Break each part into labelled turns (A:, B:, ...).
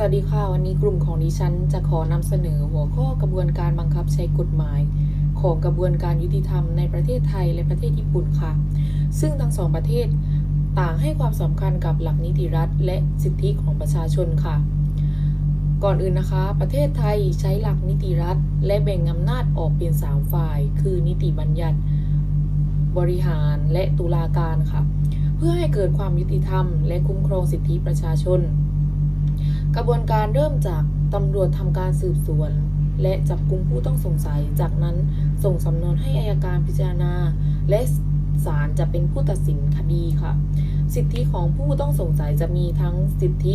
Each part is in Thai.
A: สวัสดีค่ะ วันนี้กลุ่มของดิฉันจะขอนำเสนอหัวข้อกระบวนการบังคับใช้กฎหมาย ของกระบวนการยุติธรรมในประเทศไทยและประเทศญี่ปุ่นค่ะ ซึ่งทั้งสองประเทศต่างให้ความสำคัญกับหลักนิติรัฐ และสิทธิของประชาชนค่ะ ก่อนอื่นนะคะ ประเทศไทยใช้หลักนิติรัฐ และแบ่งอำนาจออกเป็นสามฝ่าย คือนิติบัญญัติ บริหารและตุลาการค่ะ เพื่อให้เกิดความยุติธรรม และคุ้มครองสิทธิประชาชน กระบวนการเริ่มจากตำรวจทำการสืบสวน และจับกุมผู้ต้องสงสัย จากนั้นส่งสำนวนให้อายการพิจารณา และศาลจะเป็นผู้ตัดสินคดีค่ะ สิทธิของผู้ต้องสงสัยจะมีทั้งสิทธิ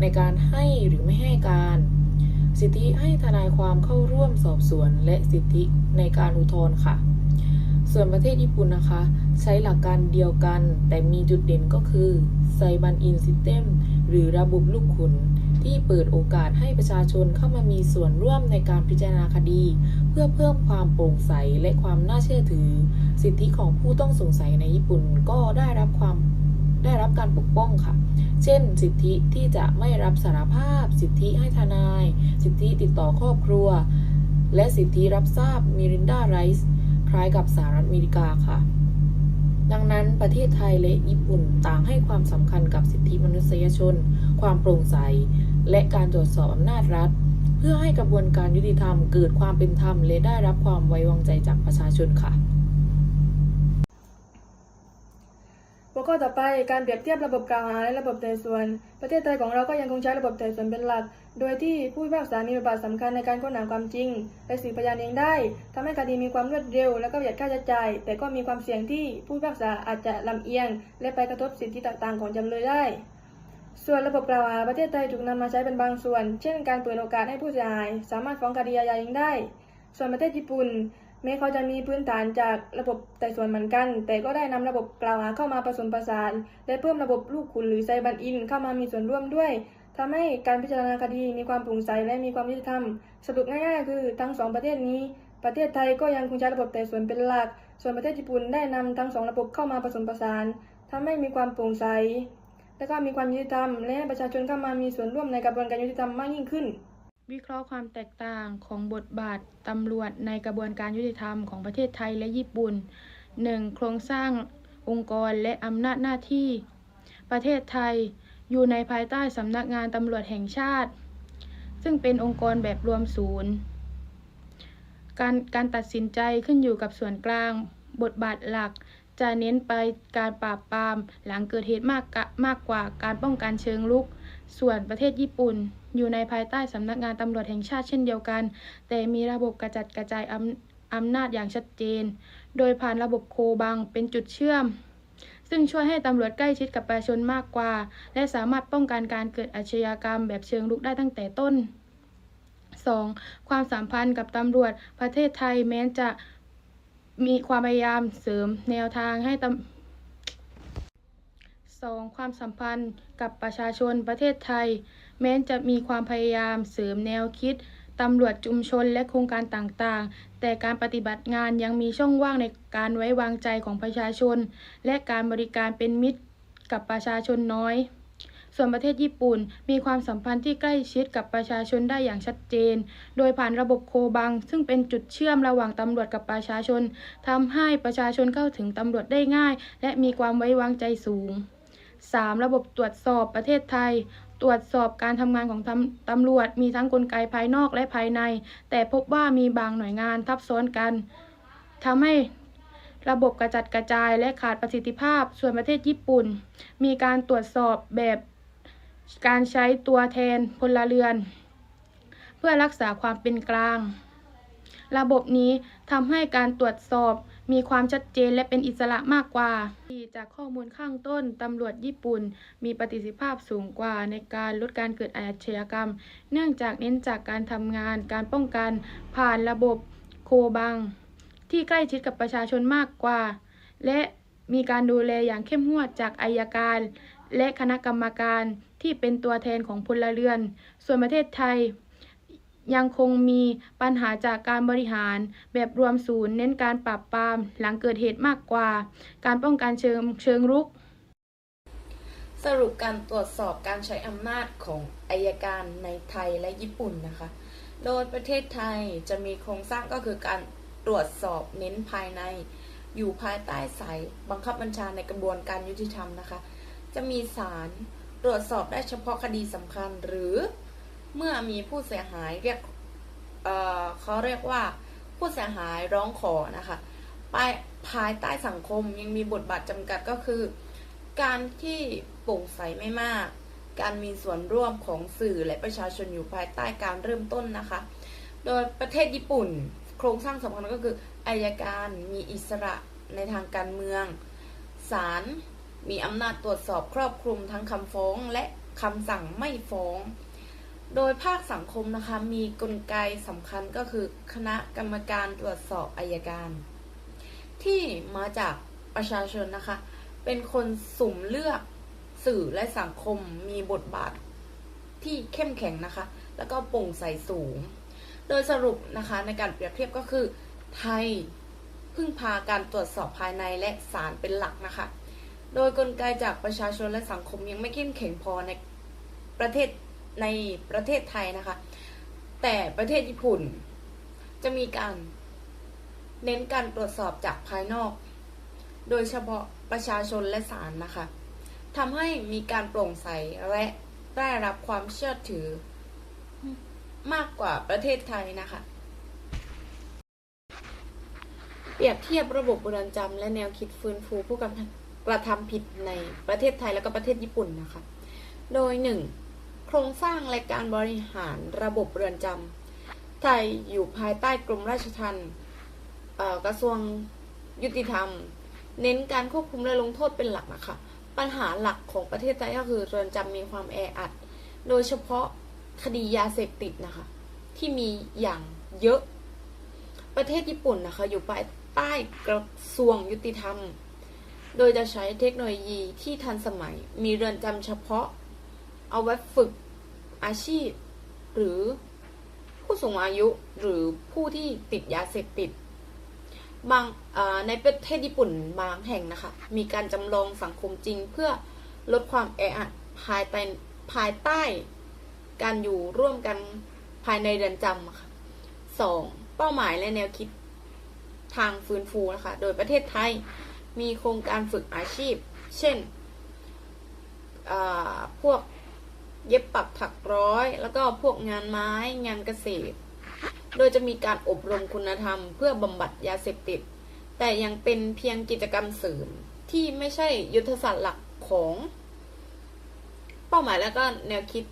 A: ในการให้หรือไม่ให้การ สิทธิให้ทนายความเข้าร่วมสอบสวน และสิทธิในการอุทธรณ์ค่ะ ส่วนประเทศญี่ปุ่นนะคะ ใช้หลักการเดียวกัน แต่มีจุดเด่นก็คือไซบันอินซิสเต็มหรือระบบลูกขุน ที่เปิดโอกาสให้ประชาชนเข้ามามีส่วนร่วมในการพิจารณาคดี เพื่อเพิ่มความโปร่งใสและความน่าเชื่อถือ สิทธิของผู้ต้องสงสัยในญี่ปุ่นก็ได้รับความได้รับการปกป้องค่ะ เช่น สิทธิที่จะไม่รับสารภาพ สิทธิให้ทนาย สิทธิติดต่อครอบครัว และสิทธิรับทราบมิรินดาไรส์คล้ายกับสหรัฐอเมริกาค่ะ ดังนั้นประเทศไทยและญี่ปุ่นต่างให้ความสำคัญกับสิทธิมนุษยชน ความโปร่งใส และการตรวจสอบอำนาจรัฐ เพื่อให้กระบวนการยุติธรรมเกิดความเป็นธรรมและได้รับความไว้วางใจจากประชาชนค่ะ
B: หัวข้อต่อไปการเปรียบเทียบระบบกล่าวหาและระบบไต่สวน ประเทศไทยของเราก็ยังคงใช้ระบบไต่สวนเป็นหลัก โดยที่ผู้พิพากษามีบทบาทสำคัญในการค้นหาความจริง และสืบพยานเองได้ทำให้คดีมีความรวดเร็ว และก็ประหยัดค่าใช้จ่าย แต่ก็มีความเสี่ยงที่ผู้พิพากษาอาจจะลำเอียง และไปกระทบสิทธิต่างๆ ของจำเลยได้ ส่วนระบบกล่าวหาประเทศไทยถูกนำมาใช้เป็นบางส่วน เช่น การเปิดโอกาสให้ผู้เสียหายสามารถฟ้องคดีอาญาเองได้ ส่วนประเทศญี่ปุ่นแม้เขาจะมีพื้นฐานจากระบบไต่สวนเหมือนกัน แต่ก็ได้นำระบบกล่าวหาเข้ามาผสมผสานและเพิ่มระบบลูกขุนหรือไซบันอิน เข้ามามีส่วนร่วมด้วยทำให้การพิจารณาคดีมีความโปร่งใสและมีความยุติธรรม สรุปง่ายๆคือทั้งสองประเทศนี้ ประเทศไทยก็ยังคงใช้ระบบไต่สวนเป็นหลัก ส่วนประเทศญี่ปุ่นได้นำทั้งสองระบบเข้ามาผสมผสานทำให้มีความโปร่งใส และก็มีความยุติธรรม และประชาชนเข้ามามีส่วนร่วมในกระบวนการยุติธรรมมากยิ่งขึ้น
C: วิเคราะห์ความแตกต่างของบทบาทตำรวจในกระบวนการยุติธรรมของประเทศไทยและญี่ปุ่น 1. โครงสร้างองค์กรและอำนาจหน้าที่ ประเทศไทยอยู่ในภายใต้สำนักงานตำรวจแห่งชาติ ซึ่งเป็นองค์กรแบบรวมศูนย์ การการตัดสินใจขึ้นอยู่กับส่วนกลาง บทบาทหลัก จะเน้นไปการปราบปรามหลังเกิดเหตุมากกะมากกว่าการป้องกันเชิงลุก ส่วนประเทศญี่ปุ่น อยู่ในภายใต้สำนักงานตำรวจแห่งชาติเช่นเดียวกัน แต่มีระบบกระจัดกระจายอำอำนาจอย่างชัดเจน โดยผ่านระบบโคบังเป็นจุดเชื่อม ซึ่งช่วยให้ตำรวจใกล้ชิดกับประชาชนมากกว่า และสามารถป้องกันการเกิดอาชญากรรมแบบเชิงลุกได้ตั้งแต่ต้น 2. ความสัมพันธ์กับตำรวจประเทศไทยแม้จะ มีความพยายามเสริมแนวทางให้ตำ 2. ความสัมพันธ์กับประชาชนประเทศไทย แม้จะมีความพยายามเสริมแนวคิดตำรวจชุมชนและโครงการต่างๆ แต่การปฏิบัติงานยังมีช่องว่างในการไว้วางใจของประชาชน และการบริการเป็นมิตรกับประชาชนน้อย ส่วนประเทศญี่ปุ่นมีความสัมพันธ์ที่ใกล้ชิดกับประชาชนได้อย่างชัดเจน โดยผ่านระบบโคบัง ซึ่งเป็นจุดเชื่อมระหว่างตำรวจกับประชาชนทำให้ประชาชนเข้าถึงตำรวจได้ง่าย และมีความไว้วางใจสูง 3. ระบบตรวจสอบประเทศไทย ตรวจสอบการทำงานของตำตำรวจมีทั้งกลไกภายนอกและภายใน แต่พบว่ามีบางหน่วยงานทับซ้อนกันทำให้ระบบกระจัดกระจายและขาดประสิทธิภาพ ส่วนประเทศญี่ปุ่น มีการตรวจสอบแบบ การใช้ตัวแทนพลเรือน เพื่อรักษาความเป็นกลาง ระบบนี้ทำให้การตรวจสอบมีความชัดเจนและเป็นอิสระมากกว่า จากข้อมูลข้างต้นตำรวจญี่ปุ่น มีประสิทธิภาพสูงกว่าในการลดการเกิดอาชญากรรม เนื่องจากเน้นจากการทำงานการป้องกันผ่านระบบโคบัง ที่ใกล้ชิดกับประชาชนมากกว่า และมีการดูแลอย่างเข้มงวดจากอายการ และคณะกรรมการ ที่เป็นตัวแทนของพลเรือน ส่วนประเทศไทย ยังคงมีปัญหาจากการบริหาร แบบรวมศูนย์เน้นการปราบปราม หลังเกิดเหตุมากกว่า การป้องกันเชิงเชิงรุก
D: สรุปการตรวจสอบการใช้อำนาจของอายการในไทยและญี่ปุ่นนะคะ โดยประเทศไทยจะมีโครงสร้างก็คือการตรวจสอบเน้นภายในอยู่ภายใต้สายบังคับบัญชาในกระบวนการยุติธรรมนะคะ จะมีศาล ตรวจสอบได้เฉพาะคดีสำคัญหรือเมื่อมีผู้เสียหายเรียกเเขาเรียกว่าผู้เสียหายร้องขอนะคะภายภายใต้สังคมยังมีบทบาทจำกัดก็คือ การที่โปร่งใสไม่มาก การมีส่วนร่วมของสื่อและประชาชนอยู่ภายใต้การเริ่มต้นนะคะ โดยประเทศญี่ปุ่น โครงสร้างสำคัญก็คืออายการมีอิสระในทางการเมืองศาล มีอำนาจตรวจสอบครอบคลุมทั้งคำฟ้องและคำสั่งไม่ฟ้อง โดยภาคสังคมนะคะมีกลไกสำคัญก็คือคณะกรรมการตรวจสอบอายการ ที่มาจากประชาชนนะคะ เป็นคนสุ่มเลือกสื่อและสังคมมีบทบาทที่เข้มแข็งนะคะ แล้วก็โปร่งใสสูง โดยสรุปนะคะในการเปรียบเทียบก็คือ ไทยพึ่งพาการตรวจสอบภายในและศาลเป็นหลักนะคะ โดยกลไกจากประชาชนและสังคมยังไม่เข้มแข็งพอในประเทศในประเทศไทยนะคะ แต่ประเทศญี่ปุ่นจะมีการเน้นการตรวจสอบจากภายนอก โดยเฉพาะประชาชนและศาลนะคะทำให้มีการโปร่งใสและได้รับความเชื่อถือมากกว่าประเทศไทยนะคะ เปรียบเทียบระบบเรือนจำและแนวคิดฟื้นฟูผู้กระทำ กระทำผิดในประเทศไทยและก็ประเทศญี่ปุ่นนะคะ โดย 1. โครงสร้างและการบริหารระบบเรือนจำไทยอยู่ภายใต้กรมราชทัณฑ์กระทรวงยุติธรรม เน้นการควบคุมและลงโทษเป็นหลักนะคะปัญหาหลักของประเทศไทยก็คือเรือนจำมีความแออัด โดยเฉพาะคดียาเสพติดนะคะ ที่มีอย่างเยอะ ประเทศญี่ปุ่นนะคะ อยู่ภายใต้กระทรวงยุติธรรม โดยจะใช้เทคโนโลยีที่ทันสมัย มีเรือนจำเฉพาะ เอาไว้ฝึกอาชีพ หรือผู้สูงอายุหรือผู้ที่ติดยาเสพติด บางในประเทศญี่ปุ่นบางแห่งนะคะ มีการจำลองสังคมจริงเพื่อลดความแออัดภายใต้ภายใต้ การอยู่ร่วมกันภายในเรือนจำะค่ะสองเป้าหมายและแนวคิดทางฟื้นฟูนะคะ โดยประเทศไทย มีโครงการฝึกอาชีพ เช่นพวกเย็บปักถักร้อย แล้วก็พวกงานไม้งานเกษตร โดยจะมีการอบรมคุณธรรม เพื่อบำบัดยาเสพติด แต่ยังเป็นเพียงกิจกรรมเสริมที่ไม่ใช่ยุทธศาสตร์หลักของ เป้าหมายและก็แนวคิด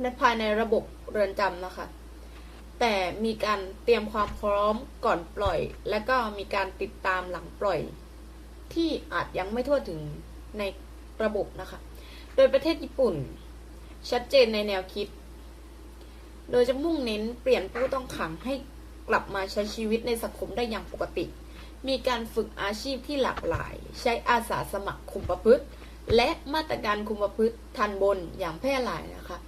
D: ในภายในระบบเรือนจำนะคะ แต่มีการเตรียมความพร้อมก่อนปล่อย และก็มีการติดตามหลังปล่อย ที่อาจยังไม่ทั่วถึงในระบบนะคะ โดยประเทศญี่ปุ่น ชัดเจนในแนวคิด โดยจะมุ่งเน้นเปลี่ยนผู้ต้องขังให้กลับมาใช้ชีวิตในสังคมได้อย่างปกติ มีการฝึกอาชีพที่หลากหลาย ใช้อาสาสมัครคุมประพฤติ และมาตรการคุมประพฤติทันบนอย่างแพร่หลายนะคะ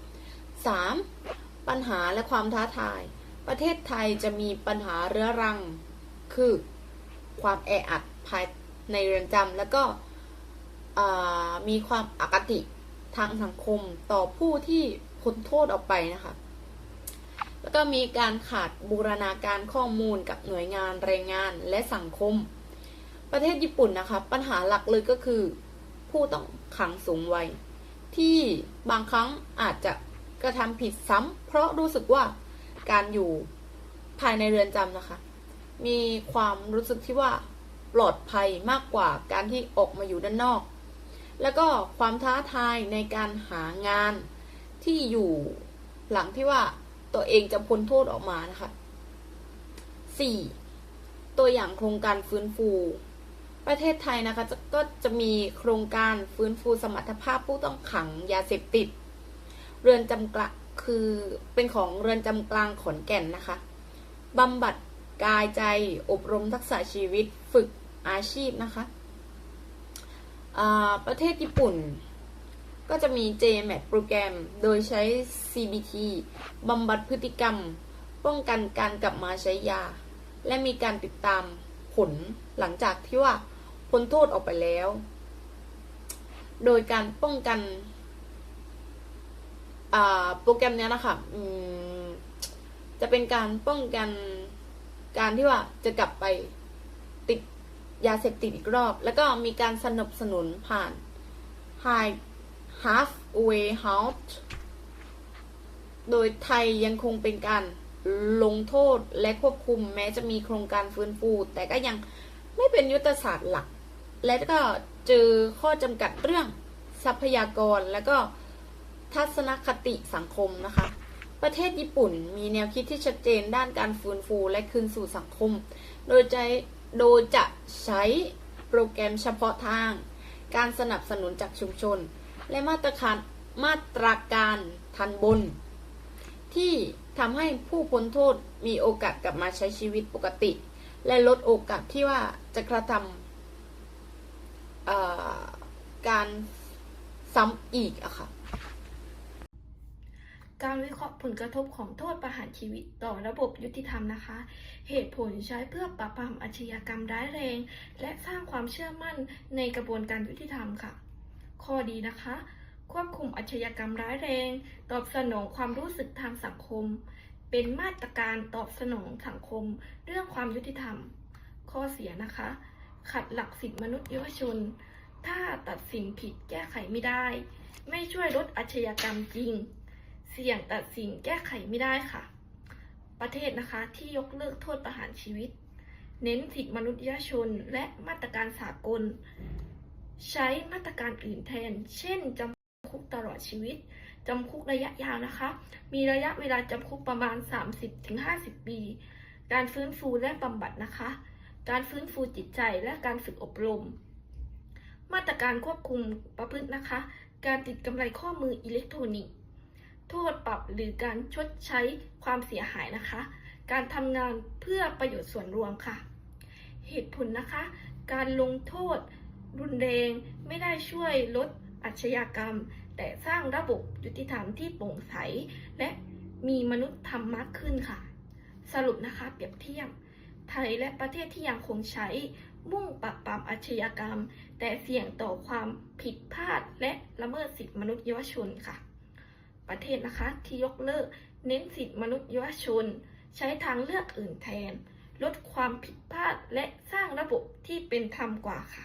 D: 3. ปัญหาและความท้าทาย ประเทศไทยจะมีปัญหาเรื้อรัง คือความแออัดภายในเรือนจำแล้วก็มีความอคติทางสังคมต่อผู้ที่พ้นโทษออกไปนะคะ แล้วก็มีการขาดบูรณาการข้อมูลกับหน่วยงานแรงงานและสังคม ประเทศญี่ปุ่นนะคะ ปัญหาหลักเลยก็คือ ผู้ต้องขังสูงวัย ที่บางครั้งอาจจะกระทำผิดซ้ำเพราะรู้สึกว่า การอยู่ภายในเรือนจำนะคะ มีความรู้สึกที่ว่าปลอดภัยมากกว่าการที่ออกมาอยู่ด้านนอก แล้วก็ความท้าทายในการหางานที่อยู่หลังที่ว่าตัวเองจะพ้นโทษออกมานะคะ 4. ตัวอย่างโครงการฟื้นฟู ประเทศไทยนะคะะก็จะมีโครงการฟื้นฟูสมรรถภาพผู้ต้องขังยาเสพติด เรือนจำกละ คือเป็นของเรือนจำกลางขอนแก่นนะคะบำบัดกายใจอบรมทักษะชีวิตฝึกอาชีพนะคะ ประเทศญี่ปุ่นก็จะมี JMAT โปรแกรม โดยใช้ CBT บำบัดพฤติกรรม ป้องกันการกลับมาใช้ยา และมีการติดตามผลหลังจากที่ว่าพ้นโทษออกไปแล้ว โดยการป้องกัน โปรแกรมเนี้ยนะคะอืมจะเป็นการป้องกันการที่ว่าจะกลับไปติดยาเสพติดอีกรอบ แล้วก็มีการสนับสนุนผ่าน High Halfway House โดยไทยยังคงเป็นการลงโทษและควบคุมแม้จะมีโครงการฟื้นฟู แต่ก็ยังไม่เป็นยุทธศาสตร์หลัก และก็เจอข้อจำกัดเรื่องทรัพยากรและก็ ทัศนคติสังคมนะคะ ประเทศญี่ปุ่นมีแนวคิดที่ชัดเจนด้านการฟื้นฟูและคืนสู่สังคม โดยใจโดยจะใช้โปรแกรมเฉพาะทาง การสนับสนุนจากชุมชน และมาตรการมาตรการทันบน ที่ทำให้ผู้พ้นโทษมีโอกาสกลับมาใช้ชีวิตปกติ และลดโอกาสที่ว่าจะกระทำการซ้ำอีกอะค่ะ
E: การวิเคราะห์ผลกระทบของโทษประหารชีวิตต่อระบบยุติธรรมนะคะ เหตุผลใช้เพื่อปราบปรามอาชญากรรมร้ายแรง และสร้างความเชื่อมั่นในกระบวนการยุติธรรมค่ะ ข้อดีนะคะ ควบคุมอาชญากรรมร้ายแรง ตอบสนองความรู้สึกทางสังคม เป็นมาตรการตอบสนองสังคม เรื่องความยุติธรรม ข้อเสียนะคะ ขัดหลักสิทธิมนุษยชน ถ้าตัดสินผิดแก้ไขไม่ได้ ไม่ช่วยลดอาชญากรรมจริง เสี่ยงตัดสินแก้ไขไม่ได้ค่ะ ประเทศนะคะที่ยกเลิกโทษประหารชีวิต เน้นสิทธิมนุษยชนและมาตรการสากล ใช้มาตรการอื่นแทน เช่นจำคุกตลอดชีวิตจำคุกระยะยาวนะคะ มีระยะเวลาจำคุกประมาณ 30-50 ปี การฟื้นฟูและบำบัดนะคะ การฟื้นฟูจิตใจและการฝึกอบรม มาตรการควบคุมประพฤตินะคะ การติดกำไรข้อมืออิเล็กทรอนิกส์ โทษปรับหรือการชดใช้ความเสียหายนะคะ การทำงานเพื่อประโยชน์ส่วนรวมค่ะ เหตุผลนะคะ การลงโทษ รุนแรงไม่ได้ช่วยลดอาชญากรรม แต่สร้างระบบยุติธรรมที่โปร่งใส และมีมนุษยธรรมมากขึ้นค่ะ สรุปนะคะเปรียบเทียบไทยและประเทศที่ยังคงใช้มุ่งปราบปรามอาชญากรรม แต่เสี่ยงต่อความผิดพลาดและละเมิดสิทธิมนุษยชนค่ะ ประเทศนะคะที่ยกเลิก เน้นสิทธิมนุษยชน ใช้ทางเลือกอื่นแทน ลดความผิดพลาดและสร้างระบบที่เป็นธรรมกว่าค่ะ